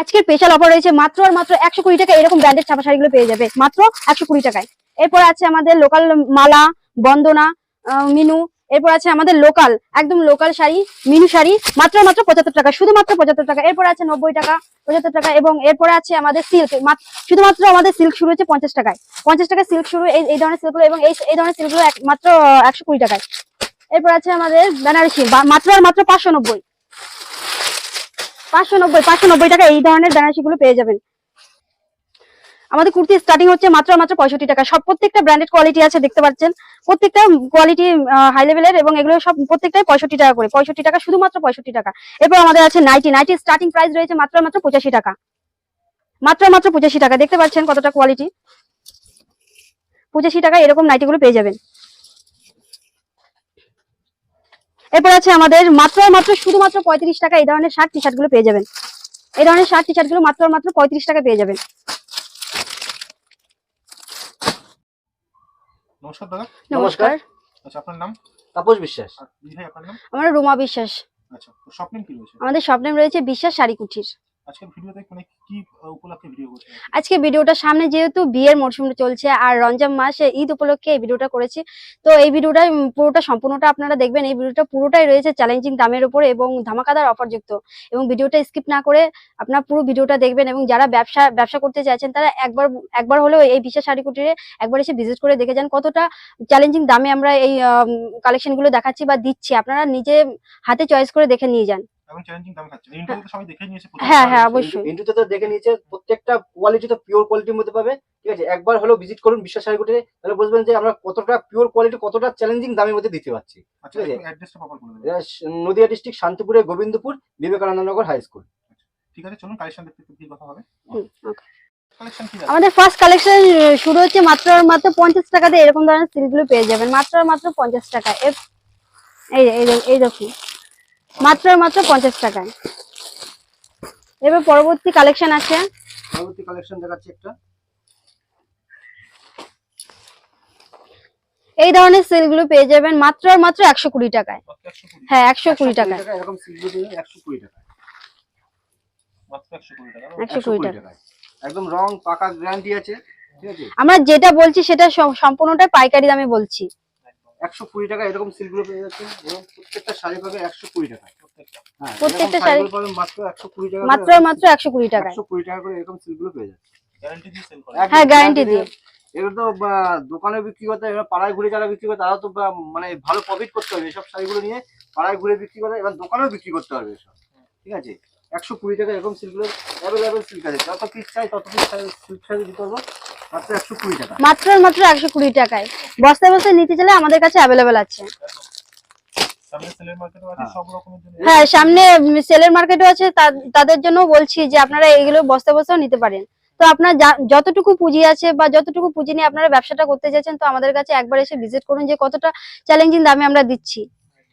আজকের special offer রয়েছে মাত্র আর মাত্র একশো কুড়ি টাকা এরকম ব্র্যান্ডেড ছাপা শাড়িগুলো পেয়ে যাবে, মাত্র একশো কুড়ি টাকায়। এরপর আছে আমাদের লোকাল মালা, বন্দনা মিনু, এরপর আছে আমাদের লোকাল একদম লোকাল শাড়ি, মিনু শাড়ি, মাত্র মাত্র পঁচাত্তর টাকা, শুধুমাত্র পঁচাত্তর টাকা। এরপর আছে নব্বই টাকা, পঁচাত্তর টাকা, এবং এরপরে আছে আমাদের সিল্ক শুধুমাত্র আমাদের সিল্ক শুরু হচ্ছে পঞ্চাশ টাকায়। পঞ্চাশ টাকা সিল্ক শুরু, এই ধরনের সিল্কগুলো এবং এই এই ধরনের সিল্কগুলো মাত্র একশো কুড়ি টাকায়। এরপর আছে আমাদের বেনারসি মাত্র আর মাত্র পাঁচশো নব্বই। পাঁচশো নব্বই পাঁচশো নব্বই টাকা এই ধরনের বেনারসি গুলো পেয়ে যাবেন। আমাদের কুর্তি স্টার্টিং হচ্ছে মাত্র মাত্র পঁয়ষট্টি টাকা। সব প্রত্যেকটা ব্র্যান্ডেড কোয়ালিটি আছে, দেখতে পাচ্ছেন। প্রত্যেকটা কোয়ালিটি হাই লেভেলের এবং এগুলো সব প্রত্যেকটাই পঁয়ষট্টি টাকা করে। পঁয়ষট্টি টাকা শুধুমাত্র পঁয়ষট্টি টাকা। এরপর আমাদের আছে নাইটি নাইটি স্টার্টিং প্রাইস রয়েছে মাত্র মাত্র পঁচাশি টাকা। মাত্র মাত্র পঁচাশি টাকা। দেখতে পাচ্ছেন কতটা কোয়ালিটি পঁচাশি টাকা এরকম নাইটি গুলো পেয়ে যাবেন। এরপর আছে আমাদের মাত্র মাত্র শুধুমাত্র পঁয়ত্রিশ টাকা এই ধরনের শার্ট টি শার্টগুলো পেয়ে যাবেন। এই ধরনের শার্ট টি শার্টগুলো মাত্র মাত্র পঁয়ত্রিশ টাকা পেয়ে যাবেন। নমস্কার দাদা। নমস্কার। আচ্ছা আপনার নাম? তাপস বিশ্বাস। আর দিদি ভাই আপনার নাম? আমার রুমা বিশ্বাস। আচ্ছা তো কি রয়েছে? আমাদের স্বপ্নেম রয়েছে বিশ্বাস শাড়ি কুঠির মানে ভিডিও করছেন? আজকে ভিডিওটা সামনে যেহেতু বিয়ের মরশুম চলছে আর রমজান মাস ঈদ উপলক্ষে এই ভিডিওটা করেছি, তো এই ভিডিওটা পুরোটা সম্পূর্ণটা আপনারা দেখবেন। এই ভিডিওটা পুরোটাই রয়েছে চ্যালেঞ্জিং দামের উপরে এবং ধামাকাদার অফার যুক্ত। এবং ভিডিওটা স্কিপ না করে আপনারা পুরো ভিডিওটা দেখবেন এবং যারা ব্যবসা ব্যবসা করতে চাইছেন, তারা একবার একবার হলেও এই বিশেষ শাড়ি কুটিরে একবার এসে ভিজিট করে দেখে যান কতটা চ্যালেঞ্জিং দামে আমরা এই কালেকশনগুলো দেখাচ্ছি বা দিচ্ছি। আপনারা নিজে হাতে চয়েস করে দেখে নিয়ে যান। এবং চ্যালেঞ্জিং দামে খাচ্ছে। ইন্টারভিউ তো সবাই দেখে নিয়েছে হ্যাঁ, হ্যাঁ, অবশ্যই। ইন্টুতে তো দেখে নিয়েছে প্রত্যেকটা কোয়ালিটি তো পিওর কোয়ালিটির মধ্যে পাবে। ঠিক আছে একবার হলেও ভিজিট করুন বিশ্বাস শাড়িগুটিতে তাহলে বুঝবেন যে আমরা কতটা পিওর কোয়ালিটি কতটা চ্যালেঞ্জিং দামের মধ্যে দিতে পারছি। আচ্ছা ঠিক আছে। অ্যাড্রেসটা প্রপার করে দেবেন। এটা স- নদিয়া ডিস্ট্রিক্ট শান্তিপুরের গোবিন্দপুর বিবেকানন্দ নগর হাই স্কুল ঠিক আছে চলুন কালেকশন দেখতে কথা হবে। আমাদের ফার্স্ট কালেকশন শুরু হচ্ছে মাত্র মাত্র পঞ্চাশ টাকাতে এরকম ধরনের সিলগুলো পেয়ে যাবেন। মাত্র মাত্র পঞ্চাশ টাকা। এই দেখুন। মাত্র আর মাত্র পঞ্চাশ টাকায়। এবার পরবর্তী কালেকশন আছে। পরবর্তী কালেকশন দেখাচ্ছি একটা। এই ধরনের সিলগুলো পেয়ে যাবেন মাত্র আর মাত্র একশো কুড়ি টাকায়। হ্যাঁ একশো কুড়ি টাকায়। একশো কুড়ি টাকা একদম রং পাকা গ্যারান্টি আছে? আমরা যেটা বলছি সেটা সম- সম্পূর্ণটাই পাইকারি দামে বলছি। একশো কুড়ি টাকা এরকম সিলগুলো পেয়ে যাচ্ছে এবং প্রত্যেকটা শাড়ি পাবে একশো কুড়ি টাকা। প্রত্যেকটা হ্যাঁ প্রত্যেকটা শাড়ি- পাবেন মাত্র একশো কুড়ি টাকা মাত্র মাত্র একশো কুড়ি টাকায়। একশো কুড়ি টাকা করে এরকম সিলগুলো পেয়ে যাচ্ছে গ্যারান্টি দিয়ে সেল করে। একদম হ্যাঁ, guarantee দিয়ে। এগুলো তো দোকানে বিক্রি করতে এবার পাড়ায় ঘুরে যারা বিক্রি করে তারাও তো মানে ভালো প্রফিট করতে হবে এসব শাড়িগুলো নিয়ে। পাড়ায় ঘুরে বিক্রি করে এবার দোকানেও বিক্রি করতে পারবে এসব। ঠিক আছে? একশো কুড়ি টাকা এরকম সিল্কগুলো অ্যাভেলেবেল সিল্ক আছে। যত পিস চাই তত পিস সিল্ক শাড়ি দিতে পারব। মাত্র মাত্র একশো কুড়ি টাকায়। বস্তায় বস্তায় নিতে চাইলে আমাদের কাছে অ্যাভেলেবেল আছে। সামনে সেলের মার্কেটও আছে হ্যাঁ। সব রকমের জন্য হ্যাঁ সামনে সেলের মার্কেটও আছে তা- তাদের জন্য বলছি যে আপনারা এগুলো বস্তা বস্তাও নিতে পারেন। তো আপনার যা- যতটুকু পুঁজি আছে বা যতটুকু পুঁজি নিয়ে আপনারা ব্যবসাটা করতে চাইছেন তো আমাদের কাছে একবার এসে ভিজিট করুন যে কতটা চ্যালেঞ্জিং দামে আমরা দিচ্ছি।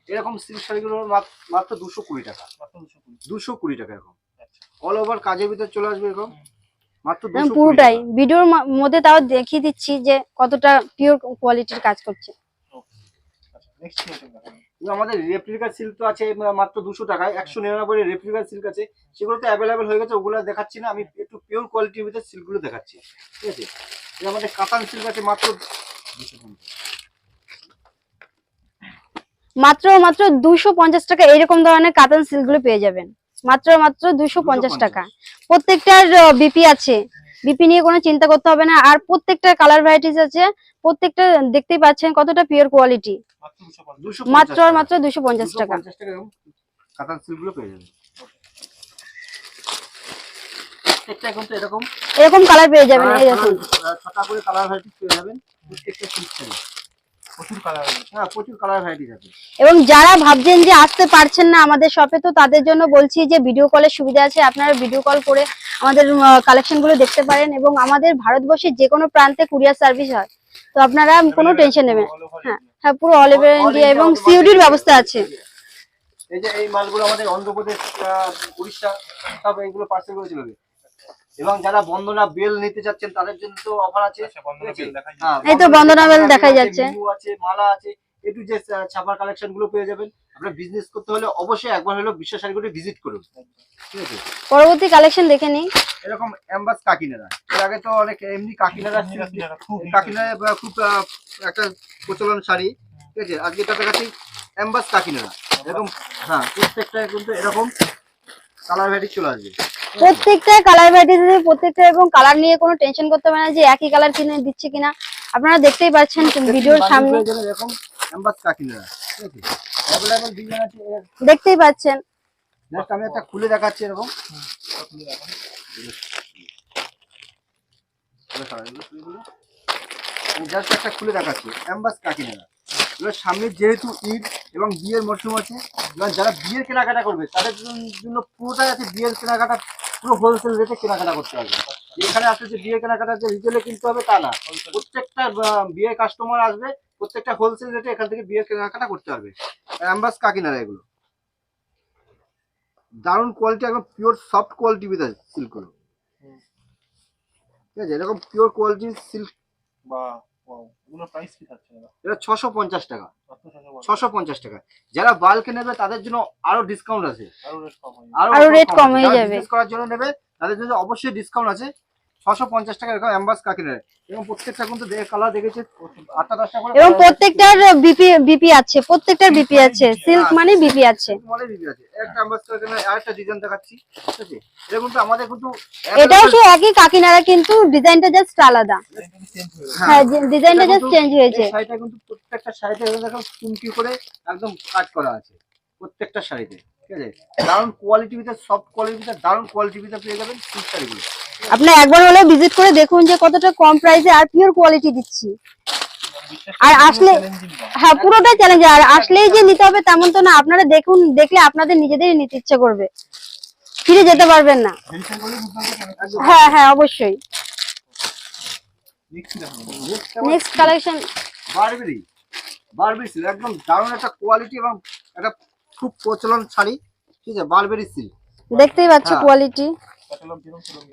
এরকম সিল্ক শাড়িগুলো মাত্র দুশো কুড়ি টাকা। দুশো কুড়ি। টাকা এরকম। আচ্ছা। অল ওভার কাজের ভিতর চলে আসবে এরকম? মাত্র একদম 220 পুরোটাই। ভিডিওর মধ্যে তাও দেখিয়ে দিচ্ছি যে কতটা পিওর কোয়ালিটির কাজ করছে। আমাদের রেপ্লিকা সিল্ক তো আছে মাত্র দুশো টাকায়। একশো নিরানব্বই রেপ্লিকা সিল্ক আছে। সেগুলো তো অ্যাভেলেবেল হয়ে গেছে ওগুলো দেখাচ্ছি না। আমি একটু পিওর কোয়ালিটির ভিতরে সিল্কগুলো দেখাচ্ছি। ঠিক আছে? আমাদের কাতান সিল্ক আছে মাত্র মাত্র মাত্র দুশো পঞ্চাশ টাকা এরকম ধরনের কাতান সিল্কগুলো পেয়ে যাবেন। মাত্র মাত্র দুশো পঞ্চাশ। টাকা। প্রত্যেকটার বিপি আছে। বিপি নিয়ে কোনো চিন্তা করতে হবে না। আর প্রত্যেকটা কালার ভ্যারাইটিস আছে। প্রত্যেকটা দেখতেই পাচ্ছেন কতটা পিওর কোয়ালিটি মাত্র আর মাত্র দুশো পঞ্চাশ টাকা। এরকম কালার পেয়ে যাবেন, এই দেখুন। করে কালার ভ্যারাইটিস পেয়ে যাবেন। প্রত্যেকটা প্রচুর কালার হ্যাঁ। প্রচুর কালার ভ্যারাইটিস আছে এবং যারা ভাবছেন যে আসতে পারছেন না আমাদের শপে তো তাদের জন্য বলছি যে ভিডিও কলের সুবিধা আছে। আপনারা ভিডিও কল করে আমাদের কালেকশনগুলো দেখতে পারেন এবং আমাদের ভারতবর্ষের যে কোনো প্রান্তে কুরিয়ার সার্ভিস হয়। তো আপনারা কোনো টেনশন নেবেন হ্যাঁ হ্যাঁ পুরো অল ওভার ইন্ডিয়া এবং সিউডির ব্যবস্থা আছে। এই যে এই মালগুলো আমাদের অন্ধ্রপ্রদেশ উড়িষ্যা সব এইগুলো পার্সেল করে চলবে এবং যারা বন্দনা বেল নিতে যাচ্ছেন তাদের জন্য তো অফার আছে। আচ্ছা, হ্যাঁ, এই তো বন্দনা বেল দেখাই যাচ্ছে। আছে মালা আছে একটু যে ছাপার কালেকশনগুলো পেয়ে যাবেন। আপনার বিজনেস করতে হলে অবশ্যই একবার হলো বিশ্ব শাড়িগুলি ভিজিট করুন। ঠিক আছে? পরবর্তী কালেকশন দেখে নিই। এরকম অ্যাম্বাস কাকিনারা এর আগে তো অনেক এমনি কাকিনারা ছিল। কাকিনারা খুব একটা প্রচলন শাড়ি। ঠিক আছে? আজকে এটা দেখাচ্ছি অ্যাম্বাস কাকিনারা এরকম হ্যাঁ প্রত্যেকটা কিন্তু এরকম কালার ভ্যারি চলে আসবে। প্রত্যেকটা কালার ভ্যারাইটি প্রত্যেকটা এবং কালার নিয়ে কোনো টেনশন করতে হবে না যে একই কালার কিনে দিচ্ছে কিনা। আপনারা দেখতেই পাচ্ছেন ভিডিওর সামনে। দেখতেই পাচ্ছেন। আমি একটা খুলে দেখাচ্ছি এরকম। জাস্ট একটা খুলে দেখাচ্ছি। অ্যাম্বাস কাকিনারা এবার সামনে যেহেতু ঈদ এবং বিয়ের মরশুম আছে এবার যারা বিয়ের কেনাকাটা করবে তাদের জন্য পুরোটাই আছে বিয়ের কেনাকাটা পুরো হোলসেল রেটে কেনাকাটা করতে হবে। এখানে আসলে যে বিয়ের কেনাকাটা যে রিটেলে কিনতে হবে তা না। প্রত্যেকটা বিয়ের কাস্টমার আসবে প্রত্যেকটা হোলসেল রেটে এখান থেকে বিয়ের কেনাকাটা করতে পারবে অ্যাম্বাস কাকিনারা এগুলো? দারুণ কোয়ালিটি একদম পিওর সফট কোয়ালিটি বিদ সিল্কগুলো ঠিক আছে? এরকম পিওর কোয়ালিটির সিল্ক বাহ এটা ছশো পঞ্চাশ টাকা? ছশো পঞ্চাশ টাকা। যারা বাল্কে নেবে তাদের জন্য আরও ডিসকাউন্ট আছে। আরও রেট কম হয়ে যাবে। করার জন্য নেবে তাদের জন্য অবশ্যই ডিসকাউন্ট আছে। ছশো পঞ্চাশ টাকা এরকম অ্যাম্বাস কাকিনার এবং প্রত্যেকটা কিন্তু কালার দেখেছে আটটা দশটা করে এবং প্রত্যেকটার বিপি বিপি আছে প্রত্যেকটার বিপি আছে সিল্ক মানে বিপি আছে। আছে। আছে। একটা অ্যাম্বাস কাকিনার আরেকটা ডিজাইন দেখাচ্ছি ঠিক আছে? এটা কিন্তু আমাদের কিন্তু এটাও সেই একই কাকিনারা কিন্তু ডিজাইনটা জাস্ট আলাদা। হয়ে হ্যাঁ ডিজাইনটা জাস্ট চেঞ্জ হয়েছে। শাড়িটা কিন্তু প্রত্যেকটা শাড়িতে চুমকি করে একদম কাট করা আছে প্রত্যেকটা শাড়িতে ঠিক আছে? দারুণ কোয়ালিটি ভিতরে সফট কোয়ালিটি ভিতরে দারুণ কোয়ালিটি ভিতরে পেয়ে যাবেন সিল্ক শাড়িগুলো। আপনি একবার হলে ভিজিট করে দেখুন যে কতটা কম প্রাইসে আর পিওর কোয়ালিটি দিচ্ছি। আর আসলে- হ্যাঁ পুরোটাই চ্যালেঞ্জ আর আসলেই যে নিতে হবে তেমন তো না। আপনারা দেখুন দেখলে আপনাদের নিজেদেরই নিতে ইচ্ছে করবে। ফিরে যেতে পারবেন না। হ্যাঁ হ্যাঁ অবশ্যই? Next collection Burberry Burberry silk একদম দারুণ একটা কোয়ালিটি এবং একটা খুব প্রচলন শাড়ি। ঠিক আছে বারবেরি সিল্ক দেখতেই পাচ্ছি হ্যাঁ। কোয়ালিটি সেরকম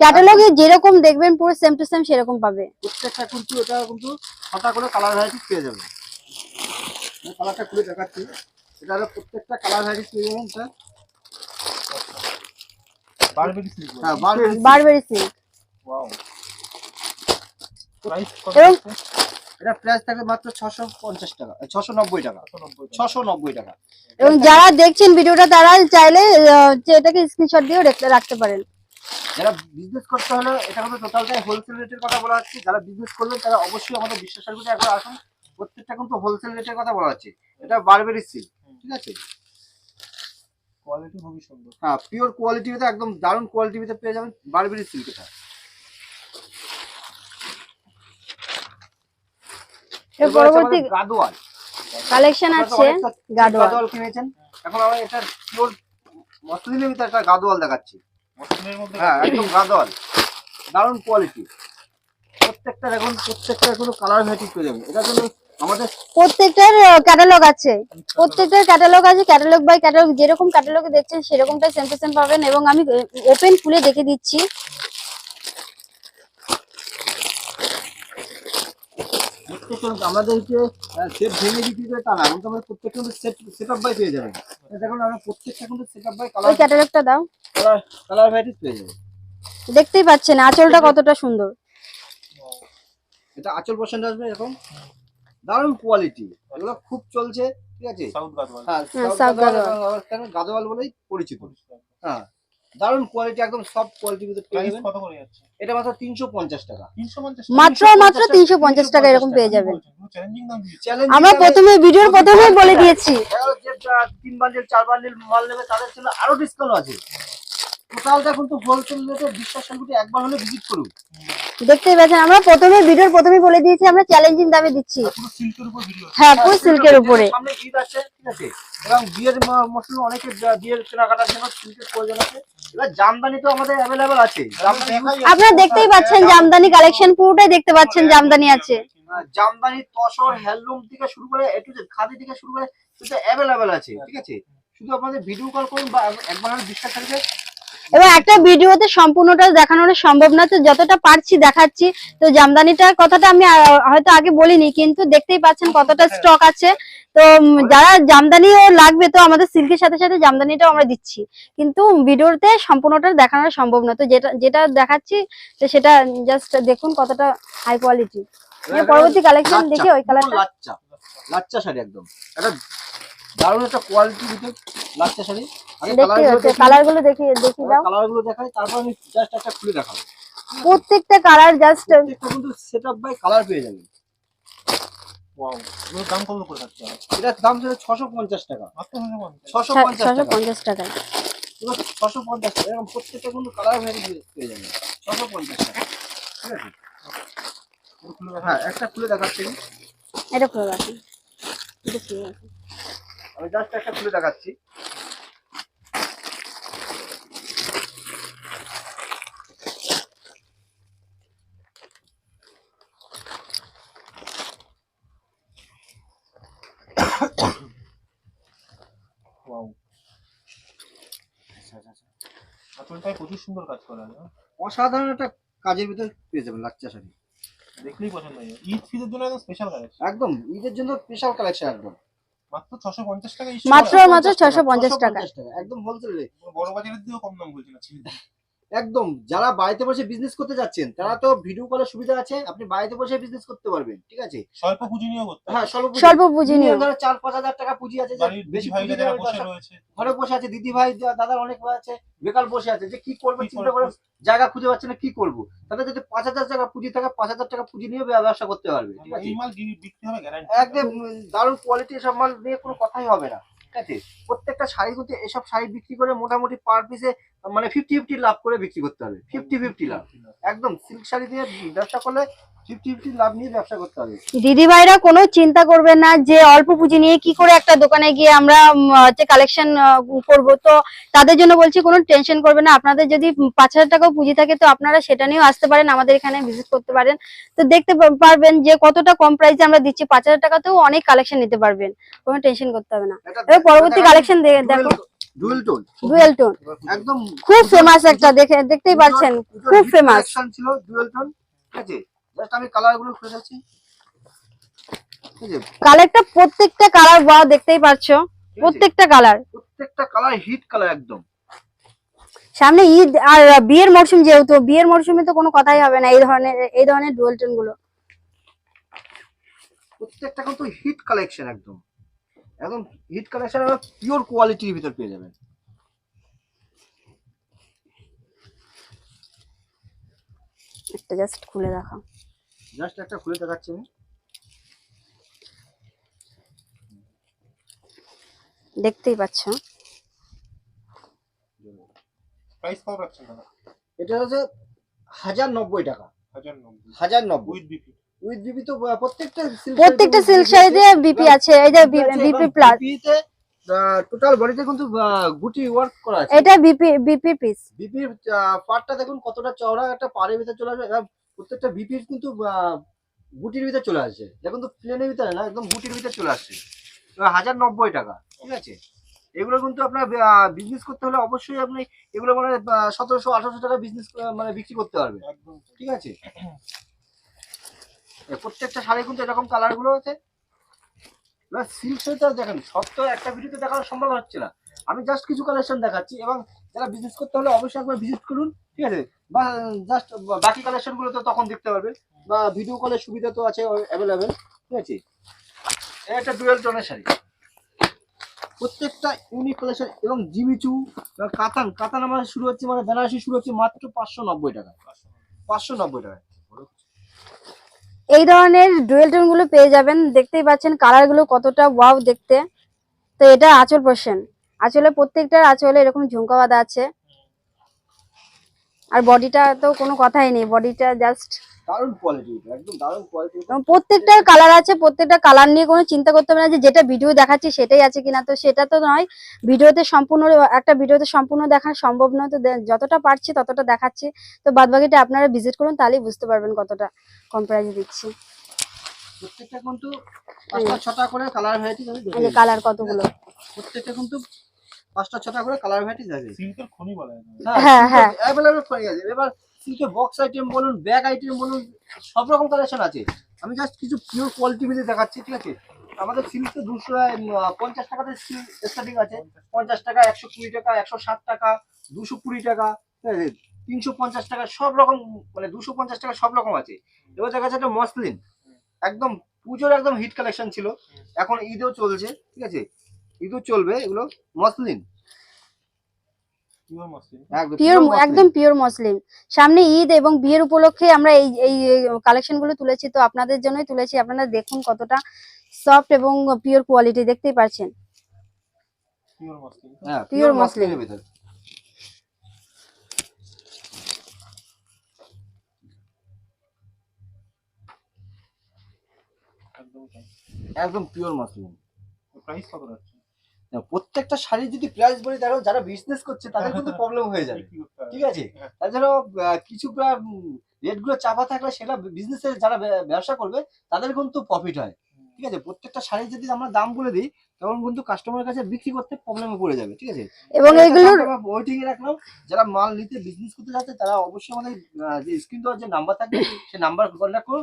ক্যাটালগে যেরকম দেখবেন পুরো সেম টু সেম সেরকম পাবে। প্রত্যেকটা কিন্তু এটা কিন্তু ছটা করে কালার ভ্যারাইটি পেয়ে যাবেন। কালারটা খুলে দেখাচ্ছি। এটা হলো প্রত্যেকটা কালার ভ্যারাইটি পেয়ে যাবেন স্যার silk বলে। হ্যাঁ Burberry Burberry silk Wow. Price কত এবং- এটা প্রাইস থাকবে মাত্র ছশো পঞ্চাশ টাকা ছশো নব্বই টাকা। 190 টাকা। ছশো নব্বই টাকা। এবং যারা দেখছেন ভিডিওটা তারা চাইলে আহ, যে এটাকে স্ক্রিনশট দিয়ে রেখে- রাখতে পারেন। যারা বিজনেস করতে হলে এটা কিন্তু টোটালটাই হোলসেল রেটের কথা বলা হচ্ছে। যারা বিজনেস করবেন তারা অবশ্যই আমাদের বিশ্বাস সার্ভিসে একবার আসুন। প্রত্যেকটা কিন্তু হোলসেল রেটের কথা বলা হচ্ছে। এটা বারবেরি সিল্ক ঠিক আছে? কোয়ালিটি খুবই সুন্দর। হ্যাঁ পিওর কোয়ালিটি ভিতরে একদম দারুণ কোয়ালিটি ভিতরে পেয়ে যাবেন বারবেরি সিল্ক এটা। এর পরবর্তী গাদোয়াল। কালেকশন আছে গাদোয়াল। গাদোয়াল কিনেছেন। এখন আমরা এটা পিওর মসলিনের ভিতরে একটা গাদোয়াল দেখাচ্ছি। হ্যাঁ একদম দারুণ কোয়ালিটি প্রত্যেকটা এখন প্রত্যেকটা কোনো কালার ভ্যাটি পেয়ে যাবে। এটা জন্য আমাদের প্রত্যেকটার ক্যাটালগ আছে। প্রত্যেকটার ক্যাটালগ আছে ক্যাটালগ বাই ক্যাটালগ যেরকম ক্যাটালগে দেখছেন সেরকমটাই সেম পাবেন। এবং আমি ওপেন খুলে দেখে দিচ্ছি। প্রত্যেকটা আমাদেরকে সেট ভেঙে বিক্রি করে তা না কিন্তু আমাদের প্রত্যেকটা সেট সেট আপ বাই পেয়ে যাবেন। দেখুন আমরা প্রত্যেকটা কিন্তু সেট আপ বাই ওই কালার ক্যাটালগটা দাও। কালার কালার ভ্যারাইটি পেয়ে যাবেন। দেখতেই পাচ্ছেন আঁচলটা কতটা সুন্দর। এটা আঁচল পছন্দ আসবে এরকম। দারুণ কোয়ালিটি এগুলো খুব চলছে ঠিক আছে? সাউথ গাদওয়াল। হ্যাঁ হ্যাঁ, সাউথ কেন গাদোয়াল বলেই পরিচিত। হ্যাঁ। দারুণ কোয়ালিটি একদম সফট কোয়ালিটি ভিতরে পেয়ে প্রাইস যাবেন। কত করে যাচ্ছে? এটা মাত্র তিনশো পঞ্চাশ টাকা। 350 মাত্র মাত্র তিনশো পঞ্চাশ টাকা এরকম পেয়ে যাবেন। চ্যালেঞ্জিং দাম চ্যালেঞ্জ আমরা প্রথমে ভিডিওর প্রথমেই বলে দিয়েছি। যে তিন বান্ডেল চার বান্ডেল মাল নেবে তাদের জন্য আরও ডিসকাউন্ট আছে। হোলসেল রেটে বিশ্বাস একবার হলে ভিজিট করুন। দেখতেই পাচ্ছেন আমরা প্রথমে ভিডিওর প্রথমেই বলে দিয়েছি আমরা চ্যালেঞ্জিং দামে দিচ্ছি। আর পুরো সিল্কের উপর ভিডিও হ্যাঁ পুরো সিল্কের উপরে। সামনে ঈদ আছে ঠিক আছে? এবং বিয়ের মশলা অনেকে বিয়ের কেনাকাটার জন্য সিল্কের প্রয়োজন আছে। এবার জামদানি তো আমাদের অ্যাভেলেবেল আছে। আপনারা দেখতেই পাচ্ছেন জামদানি কালেকশন পুরোটাই দেখতে পাচ্ছেন জামদানি আছে। আহ, জামদানি তসর হ্যান্ডলুম থেকে শুরু করে এ টু জেড খাদি থেকে শুরু করে সেটা অ্যাভেলেবেল আছে ঠিক আছে? শুধু আপনাদের ভিডিও কল করুন বা একবার হলে বিশ্বাস থাকবে। এবার একটা ভিডিওতে সম্পূর্ণটা দেখানোর সম্ভব না তো যতটা পারছি দেখাচ্ছি। তো জামদানিটার কথাটা আমি হয়তো আগে বলিনি কিন্তু দেখতেই পাচ্ছেন কতটা স্টক আছে। তো যারা জামদানিও লাগবে তো আমাদের সিল্কের সাথে সাথে জামদানিটাও আমরা দিচ্ছি। কিন্তু ভিডিওতে সম্পূর্ণটা দেখানো সম্ভব না তো যেটা যেটা দেখাচ্ছি তো সেটা জাস্ট দেখুন কতটা হাই কোয়ালিটি পরবর্তী কালেকশন দেখি ওই কালারটা লাচ্চা। লাচ্চা শাড়ি একদম। একটা দারুণ একটা কোয়ালিটি লাচ্চা শাড়ি? আমি দেখতে হচ্ছে কালারগুলো দেখি দেখি দাও। কালারগুলো দেখাই তারপর আমি জাস্ট একটা খুলে দেখাবো। প্রত্যেকটা কালার জাস্ট প্রত্যেকটা কিন্তু সেটআপ বাই কালার পেয়ে যাবেন। ওয়াও এগুলোর দাম কত করে থাকছে? এটার দাম ছিল ছশো পঞ্চাশ টাকা। মাত্র ছশো পঞ্চাশ ছশো পঞ্চাশ ছশো টাকা। ছশো পঞ্চাশ টাকা এরকম প্রত্যেকটা কিন্তু কালার পেয়ে যাবেন। ছশো পঞ্চাশ টাকা। ঠিক আছে? দেখা হ্যাঁ একটা খুলে দেখাচ্ছি। এটা খুলে রাখুন। আমি জাস্ট একটা খুলে দেখাচ্ছি ওয়াও আসলটাই প্রচুর সুন্দর কাজ করা আছে? অসাধারণ একটা কাজের ভিতরে পেয়ে যাবেন লাচ্চা শাড়ি। দেখলেই পছন্দ হয়ে যাবে ঈদ ফিদের জন্য একদম স্পেশাল কালেকশন একদম ঈদের জন্য স্পেশাল কালেকশন একদম। মাত্র ছশো পঞ্চাশ টাকা মাত্র মাত্র ছশো পঞ্চাশ টাকা 650 টাকা। একদম হোলসেল বড় বাজারের দিয়েও কম দাম বলছিল ছেলেদের। একদম যারা বাড়িতে বসে বিজনেস করতে যাচ্ছেন তারা তো ভিডিও কলের সুবিধা আছে আপনি বাড়িতে বসে বিজনেস করতে পারবেন ঠিক আছে? স্বল্প পুঁজি নিয়েও করতে হ্যাঁ স্বল্প পুঁজি। স্বল্প পুঁজি নিয়ে ধরো চার পাঁচ হাজার টাকা পুঁজি আছে বেশি পুঁজি যারা বসে রয়েছে। ঘরে বসে আছে দিদি ভাই দাদা অনেক ভাই আছে বেকার বসে আছে যে কি করবে চিন্তা করে জায়গা খুঁজে পাচ্ছে না কি করব? তাদের যদি পাঁচ হাজার টাকা পুঁজি থাকে পাঁচ হাজার টাকা পুঁজি নিয়ে ব্যবসা করতে পারবে ঠিক আছে? এই মাল বিক্রি হবে গ্যারান্টি একদম দারুণ কোয়ালিটি সব মাল নিয়ে কোনো কথাই হবে না ঠিক আছে? প্রত্যেকটা শাড়ি কিন্তু এসব শাড়ি বিক্রি করে মোটামুটি পার পিসে মানে ফিফটি ফিফটি লাভ করে বিক্রি করতে হবে। ফিফটি ফিফটি লাভ। একদম সিল্ক শাড়ি দিয়ে ব্যবসা করলে দিদি ভাইরা কোনো চিন্তা করবেন না যে অল্প পুঁজি নিয়ে কি করে একটা দোকানে গিয়ে আমরা হচ্ছে কালেকশন করব। তো তাদের জন্য বলছি কোনো টেনশন করবে না। আপনাদের যদি পাঁচ হাজার টাকাও পুঁজি থাকে তো আপনারা সেটা নিয়েও আসতে পারেন আমাদের এখানে ভিজিট করতে পারেন। তো দেখতে পারবেন যে কতটা কম প্রাইসে আমরা দিচ্ছি। পাঁচ হাজার টাকাতেও অনেক কালেকশন নিতে পারবেন। কোনো টেনশন করতে হবে না। এবার পরবর্তী কালেকশন দেখো। Dual tone. Dual tone. একদম খুব ফেমাস একটা দেখে দেখতেই পাচ্ছেন খুব ফেমাস ছিল ডুয়েল টোন ঠিক আছে? জাস্ট আমি কালার খুলে যাচ্ছি কালারটা প্রত্যেকটা কালার বা দেখতেই পাচ্ছো। প্রত্যেকটা কালার প্রত্যেকটা কালার হিট কালার একদম। সামনে ঈদ আর বিয়ের মরশুম যেহেতু বিয়ের মরশুমে তো কোনো কথাই হবে না এই ধরনের এই ধরনের ডুয়েল টোনগুলো প্রত্যেকটা কিন্তু হিট কালেকশন একদম। একদম হিট কালেকশন পিওর কোয়ালিটির ভিতর পেয়ে যাবেন। একটা জাস্ট খুলে দেখাও জাস্ট একটা খুলে দেখাচ্ছি আমি। দেখতেই পাচ্ছ প্রাইস কত রাখছেন দাদা? এটা হচ্ছে হাজার নব্বই টাকা। হাজার নব্বই। হাজার নব্বই। উইথ বিপি প্রত্যেকটা সিল্ক শাড়িতে। বিপি আছে। এই যে বিপি প্লাস বিপিতে টোটাল বডিতে কিন্তু গুটি ওয়ার্ক করা আছে। এটা বিপি বিপি পিস বিপির পার্টটা দেখুন কতটা চওড়া একটা পাড়ের ভিতরে চলে আসবে প্রত্যেকটা বিপির কিন্তু গুটির ভিতরে চলে আসছে দেখুন তো প্লেনের ভিতরে না একদম গুটির ভিতরে চলে আসছে। হাজার নব্বই টাকা ঠিক আছে? এগুলো কিন্তু আপনার বিজনেস করতে হলে অবশ্যই আপনি এগুলো মানে সতেরোশো আঠারোশো টাকা বিজনেস মানে বিক্রি করতে পারবে একদম। ঠিক আছে? প্রত্যেকটা শাড়ি কিন্তু এরকম কালারগুলো আছে দেখেন, সব তো একটা ভিডিওতে দেখানো সম্ভব হচ্ছে না। আমি জাস্ট কিছু কালেকশন দেখাচ্ছি এবং যারা বিজনেস করতে হলে অবশ্যই একবার ভিজিট করুন, ঠিক আছে? বা জাস্ট বাকি কালেকশনগুলো তো তখন দেখতে পারবেন। বা ভিডিও কলের সুবিধা তো আছে অ্যাভেলেবেল ঠিক আছে? একটা ডুয়েল টোনের শাড়ি। প্রত্যেকটা ইউনিক কালেকশন এবং জিমিচু কাতান। কাতান আমার শুরু হচ্ছে মানে বেনারসি শুরু হচ্ছে মাত্র পাঁচশো নব্বই টাকা পাঁচশো নব্বই টাকা এই ধরনের ডুয়েল টোনগুলো পেয়ে যাবেন। দেখতেই পাচ্ছেন কালারগুলো কতটা ওয়াও দেখতে। তো এটা আঁচল পোর্শন আঁচলে প্রত্যেকটার আঁচলে এরকম ঝুমকা বাঁধা আছে। আর বডিটা তো কোনো কথাই নেই। বডিটা জাস্ট দারুণ কোয়ালিটি একদম দারুণ কোয়ালিটি এবং প্রত্যেকটার কালার আছে প্রত্যেকটা কালার নিয়ে কোনো চিন্তা করতে হবে না যে যেটা ভিডিও দেখাচ্ছি সেটাই আছে কিনা। তো সেটা তো নয় ভিডিওতে সম্পূর্ণ একটা ভিডিওতে সম্পূর্ণ দেখা সম্ভব নয়। তো যতটা পারছি ততটা দেখাচ্ছি। তো বাদবাকিটা আপনারা ভিজিট করুন তাহলেই বুঝতে পারবেন কতটা কম প্রাইসে দিচ্ছি। প্রত্যেকটা কিন্তু পাঁচটা ছটা করে কালার ভ্যারাইটি এই কালার কতগুলো? প্রত্যেকটা কিন্তু পাঁচটা ছটা করে কালার ভ্যারাইটি আছে সিল্কের খনি বলা হ্যাঁ, হ্যাঁ। অ্যাভেলেবল হয়ে এবার সিল্কের বক্স আইটেম বলুন ব্যাগ আইটেম বলুন, সব রকম কালেকশন আছে। আমি জাস্ট কিছু পিওর কোয়ালিটি মিলে দেখাচ্ছি, ঠিক আছে? আমাদের সিল্কে দুশো পঞ্চাশ টাকাতে সিল্ক স্টার্টিং আছে। পঞ্চাশ টাকা, একশো কুড়ি টাকা, একশো ষাট টাকা, দুশো কুড়ি টাকা, ঠিক আছে? তিনশো পঞ্চাশ টাকা, সব রকম মানে দুশো পঞ্চাশ টাকা সব রকম আছে। এবার দেখা যাচ্ছে একটা মসলিন। একদম, পুজোর একদম হিট কালেকশন ছিল। এখন ঈদও চলছে, ঠিক আছে? ঈদও চলবে এগুলো মসলিন। পিওর একদম পিওর মুসলিম সামনে ঈদ এবং বিয়ের উপলক্ষে আমরা এই এই কালেকশনগুলো তুলেছি তো আপনাদের জন্যই তুলেছি। আপনারা দেখুন কতটা সফট এবং পিওর কোয়ালিটি দেখতেই পাচ্ছেন পিওর হ্যাঁ ভিতর। একদম পিওর মসলিন প্রাইস কত না, প্রত্যেকটা শাড়ি যদি প্রাইস বলি দেখো যারা বিজনেস করছে তাদের কিন্তু প্রবলেম হয়ে যাবে। ঠিক আছে? তাছাড়াও কিছু রেটগুলো চাপা থাকলে সেটা বিজনেসে যারা ব্যবসা করবে তাদের কিন্তু প্রফিট হয়। ঠিক আছে? প্রত্যেকটা শাড়ি যদি আমরা দাম বলে দিই তখন কিন্তু কাস্টমারের কাছে বিক্রি করতে প্রবলেমে পড়ে যাবে। ঠিক আছে? এবং এগুলোর ওয়েটিং এ রাখলাম। যারা মাল নিতে বিজনেস করতে যাচ্ছে তারা অবশ্যই আমাদের যে স্ক্রিন দেওয়ার যে নাম্বার থাকবে সেই নাম্বার কন্ট্যাক্ট করো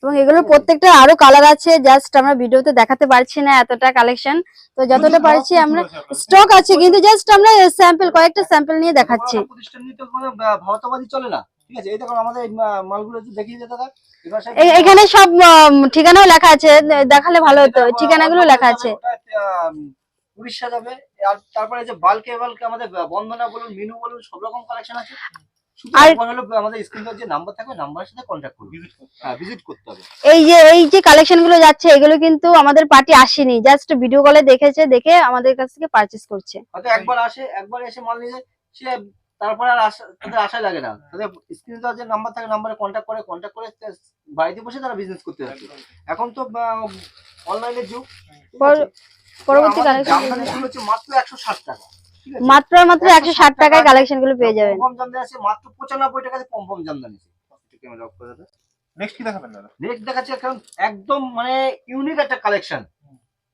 এবং এগুলোর প্রত্যেকটা আরও কালার আছে জাস্ট আমরা ভিডিওতে দেখাতে পারছি না এতটা কালেকশন তো যতটা পারছি আমরা স্টক আছে কিন্তু জাস্ট আমরা স্যাম্পল কয়েকটা স্যাম্পল নিয়ে দেখাচ্ছি। চলে না। এখানে সব ঠিকানাও লেখা আছে দেখালে ভালো হতো ঠিকানাগুলো লেখা আছে। উড়িষ্যা যাবে। আর তারপরে যে বাল্কে বাল্কে আমাদের বন্দনা বলুন মিনু বলুন সব রকম কালেকশন আছে। আর- আমাদের স্ক্রিন যে নাম্বার থাকবে নাম্বারের সাথে ভিজিট হ্যাঁ ভিজিট করতে হবে। এই যে এই যে কালেকশনগুলো যাচ্ছে এগুলো কিন্তু আমাদের পার্টি আসেনি। জাস্ট ভিডিও কলে দেখেছে দেখে আমাদের কাছ থেকে পারচেস করছে। হয়তো একবার আসে একবার এসে মাল নিয়ে সে তারপরে আর আসা তাদের আশা লাগে না। তাদের স্ক্রিনে যে নাম্বার থাকে নাম্বারে কন্ট্যাক্ট করে কন্ট্যাক্ট করে বাড়িতে বসে তারা বিজনেস করতে যাচ্ছে। এখন তো অনলাইনের যুগ। পরবর্তী কালেকশন হচ্ছে মাত্র একশো ষাট টাকা। মাত্র মাত্র একশো ষাট টাকায় কালেকশনগুলো পেয়ে যাবেন। পম জামদানি আছে মাত্র পঁচানব্বই টাকাতে পম পম জামদানি আছে। ক্যামেরা অফ করে দাও নেক্সট কি দেখাবেন দাদা? নেক্সট দেখাচ্ছে এখন একদম মানে ইউনিক একটা কালেকশন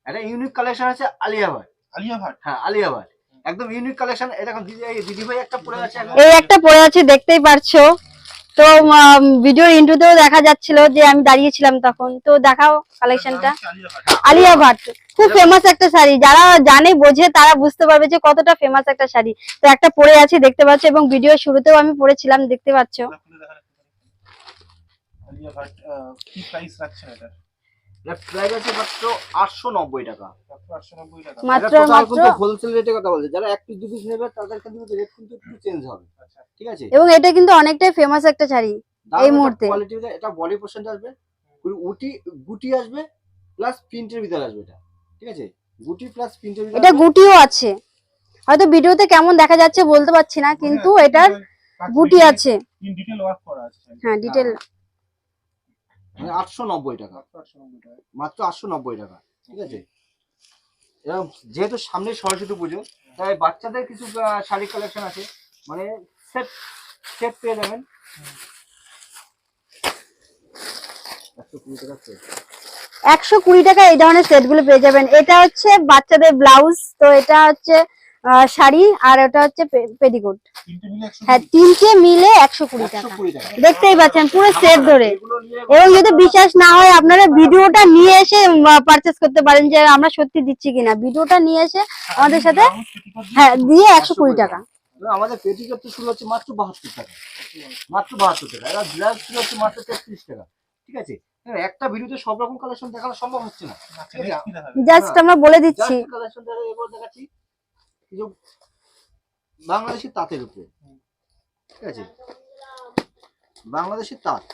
একটা ইউনিক কালেকশন আছে আলিয়া ভাট আলিয়া ভাট হ্যাঁ আলিয়া ভাট একদম ইউনিক কালেকশন এটা এখন দিদি ভাই একটা পরে আছে এই একটা পরে আছে দেখতেই পারছ। তো ভিডিওর ইন্টুতেও দেখা যাচ্ছিল যে আমি দাঁড়িয়েছিলাম তখন। তো দেখাও কালেকশনটা আলিয়া ভাট, খুব ফেমাস একটা শাড়ি। যারা জানে, বোঝে, তারা বুঝতে পারবে যে কতটা ফেমাস একটা শাড়ি। তো একটা পরে আছে, দেখতে পাচ্ছ, এবং ভিডিও শুরুতেও আমি পরেছিলাম, দেখতে পাচ্ছ। আলিয়া ভাট কি প্রাইস রাখছেন এটা প্রাইস আছে মাত্র আটশো নব্বই টাকা। মাত্র মাত্র হোলসেল রেটে কথা বলছে। যারা এক পিস দু পিস নেবে তাদের কিন্তু রেট কিন্তু একটু চেঞ্জ হবে। আচ্ছা। ঠিক আছে? এবং এটা কিন্তু অনেকটাই ফেমাস একটা শাড়ি এই মুহূর্তে। কোয়ালিটি এটা বডি পোর্শন আসবে। পুরো উটি গুটি আসবে প্লাস প্রিন্টের ভিতরে আসবে এটা। ঠিক আছে? গুটি প্লাস প্রিন্টের ভিতরে এটা গুটিও আছে। হয়তো ভিডিওতে কেমন দেখা যাচ্ছে বলতে পারছি না কিন্তু এটার গুটি আছে। ইন ডিটেল ওয়ার্ক করা আছে। হ্যাঁ ডিটেল মানে আটশো নব্বই টাকা। মাত্র আটশো নব্বই টাকা, ঠিক আছে? এরকম যেহেতু সামনে সরস্বতী পুজো, তাই বাচ্চাদের কিছু শাড়ি কালেকশন আছে। মানে সেট সেট পেয়ে যাবেন। একশো কুড়ি টাকা এই ধরনের সেটগুলো পেয়ে যাবেন। এটা হচ্ছে বাচ্চাদের ব্লাউজ তো এটা হচ্ছে শাড়ি আর ওটা হচ্ছে তিনটে হ্যাঁ তিনটে মিলে একশো কুড়ি টাকা। দেখতেই পাচ্ছেন পুরো সেট ধরে। এবং যদি বিশ্বাস না হয় আপনারা ভিডিওটা নিয়ে এসে পারচেস করতে পারেন যে আমরা সত্যি দিচ্ছি কিনা। ভিডিওটা নিয়ে এসে আমাদের সাথে হ্যাঁ দিয়ে একশো কুড়ি টাকা। আমাদের পেটিকোট তো শুরু হচ্ছে মাত্র বাহাত্তর টাকা। মাত্র বাহাত্তর টাকা। এবার ব্লাউজ শুরু হচ্ছে মাত্র তেত্রিশ টাকা। ঠিক আছে? একটা ভিডিওতে সব রকম কালেকশন দেখানো সম্ভব হচ্ছে না। জাস্ট আমরা বলে দিচ্ছি। কালেকশন দেখাচ্ছি। কিছু বাংলাদেশি তাঁতের উপরে। ঠিক আছে? বাংলাদেশি তাঁত।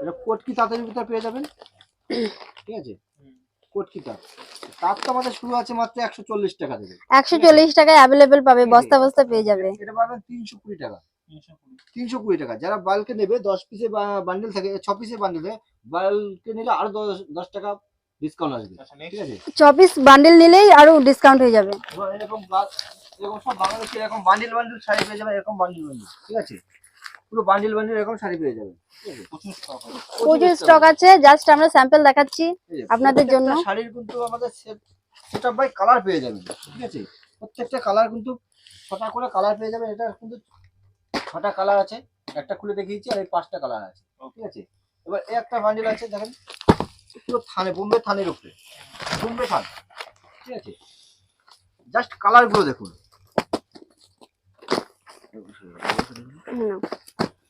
এটা কটকি তাঁতের ভিতরে পেয়ে যাবেন। ঠিক আছে? কটকি তাঁত। তাঁত তো আমাদের শুরু আছে মাত্র একশো চল্লিশ টাকা থেকে। একশো চল্লিশ টাকায় অ্যাভেলেবেল পাবে বস্তা বস্তা পেয়ে যাবে। এটা পাবেন তিনশো কুড়ি টাকা। তিনশো কুড়ি। তিনশো কুড়ি টাকা। যারা বাল্কে নেবে দশ পিসে বান্ডেল থাকে ছ পিসে বান্ডেল থাকে বাল্কে নিলে আরও দশ দশ টাকা ডিসকাউন্ট আসবে আচ্ছা ঠিক আছে? চব্বিশ বান্ডেল নিলেই আরও ডিসকাউন্ট হয়ে যাবে। এরকম বা- এরকম সব বাংলাদেশে এরকম বান্ডিল বান্ডিল শাড়ি পেয়ে যাবেন এরকম বান্ডিল বান্ডিল ঠিক আছে? পুরো বান্ডিল বান্ডিল এরকম শাড়ি পেয়ে প্রচুর স্টক আছে। জাস্ট আমরা স্যাম্পল দেখাচ্ছি আপনাদের জন্য। শাড়ির কিন্তু আমাদের সেট সেটা বাই কালার পেয়ে যাবেন। ঠিক আছে? প্রত্যেকটা কালার কিন্তু ছটা করে কালার পেয়ে যাবেন। এটা কিন্তু ছটা কালার আছে। একটা খুলে দেখিয়েছি আর এই পাঁচটা কালার আছে। ঠিক আছে? এবার এই একটা বান্ডেল আছে দেখেন। পুরো থানে বোম্বে থানের উপরে। বোম্বে থান ঠিক আছে? জাস্ট কালারগুলো দেখুন।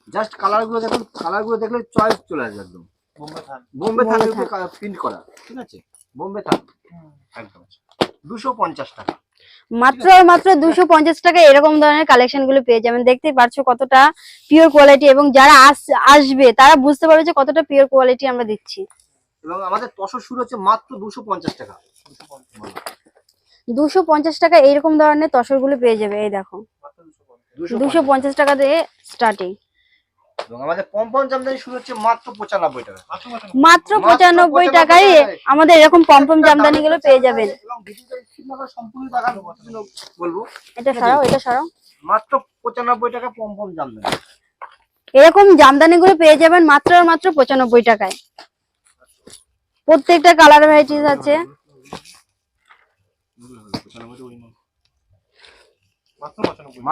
জাস্ট কালারগুলো দেখুন কালারগুলো দেখলে চয়েস চলে আসবে একদম। বোম্বে থান। বোম্বে থানের উপরে প্রিন্ট করা ঠিক আছে? বোম্বে থান। একদম। দুশো পঞ্চাশ টাকা। মাত্র মাত্র দুশো পঞ্চাশ টাকা এরকম ধরনের কালেকশনগুলো পেয়ে যাবেন। দেখতেই পারছ কতটা পিওর কোয়ালিটি এবং যারা আস- আসবে তারা বুঝতে পারবে যে কতটা পিওর কোয়ালিটি আমরা দিচ্ছি। এবং আমাদের তসর শুরু হচ্ছে মাত্র দুশো পঞ্চাশ টাকা। দুশো পঞ্চাশ টাকা এইরকম ধরনের তসরগুলো পেয়ে যাবে এই দেখো। দুশো পঞ্চাশ। টাকা দিয়ে স্টার্টিং এবং আমাদের পম্পম জামদানি শুরু হচ্ছে মাত্র পঁচানব্বই টাকা। মাত্র মাত্র মাত্র পঁচানব্বই টাকায় আমাদের এরকম পম্পম জামদানি গুলো পেয়ে যাবেন। এবং ডিজিটাল সিগনেচার সম্পূর্ণ দেখানো বলব। এটা সরাও এটা সরাও। মাত্র পঁচানব্বই টাকা পম্পম জামদানি। এরকম জামদানি গুলো পেয়ে যাবেন মাত্র আর মাত্র পঁচানব্বই টাকায়। প্রত্যেকটা কালার ভ্যারাইটিস আছে।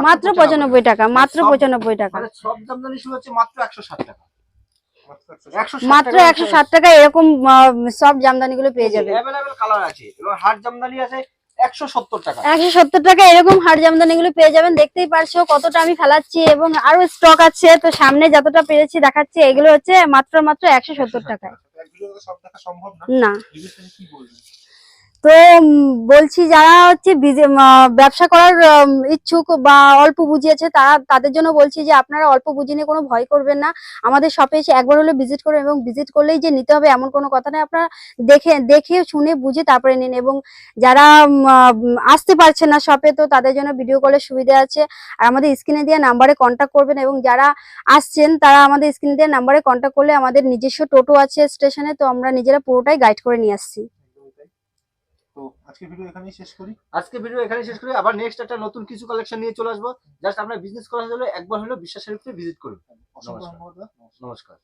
মাত্র পঁচানব্বই টাকা মাত্র পঁচানব্বই টাকা। সব জামদানি শুরু হচ্ছে মাত্র একশো ষাট টাকা। মাত্র একশো একশো মাত্র একশো ষাট টাকা এরকম সব জামদানি গুলো পেয়ে যাবে। কালার আছে। হাট জামদানি আছে একশো সত্তর টাকা। একশো সত্তর টাকা এরকম হাট জামদানি গুলো পেয়ে যাবেন। দেখতেই পারছ কতটা আমি ফেলাচ্ছি এবং আরও স্টক আছে। তো সামনে যতটা পেরেছি দেখাচ্ছি এগুলো হচ্ছে মাত্র মাত্র একশো সত্তর টাকায়। এক ভিডিওতে সব দেখা সম্ভব না। তো বলছি যারা হচ্ছে ব্যবসা করার ইচ্ছুক বা অল্প বুঝিয়েছে, তারা, তাদের জন্য বলছি যে আপনারা অল্প বুঝি নিয়ে কোনো ভয় করবেন না। আমাদের শপে এসে একবার হলে ভিজিট করুন এবং ভিজিট করলেই যে নিতে হবে এমন কোনো কথা নেই আপনারা দেখে দেখে, শুনে, বুঝে তারপরে নিন এবং যারা আসতে পারছে না শপে তো তাদের জন্য ভিডিও কলের সুবিধা আছে। আর আমাদের স্ক্রিনে দেওয়া নাম্বারে কন্ট্যাক্ট করবেন এবং যারা আসছেন, তারা আমাদের স্ক্রিনে দেওয়া নাম্বারে কন্ট্যাক্ট করলে আমাদের নিজস্ব টোটো আছে স্টেশনে তো আমরা নিজেরা পুরোটাই গাইড করে নিয়ে আসছি। তো আজকে ভিডিও এখানেই শেষ করি। আজকে ভিডিও এখানেই শেষ করি। আবার নেক্সট একটা নতুন কিছু কালেকশন নিয়ে চলে আসব। জাস্ট আপনার বিজনেস করার জন্য একবার হলেও বিশ্বাসের ভিজিট করুন। নমস্কার।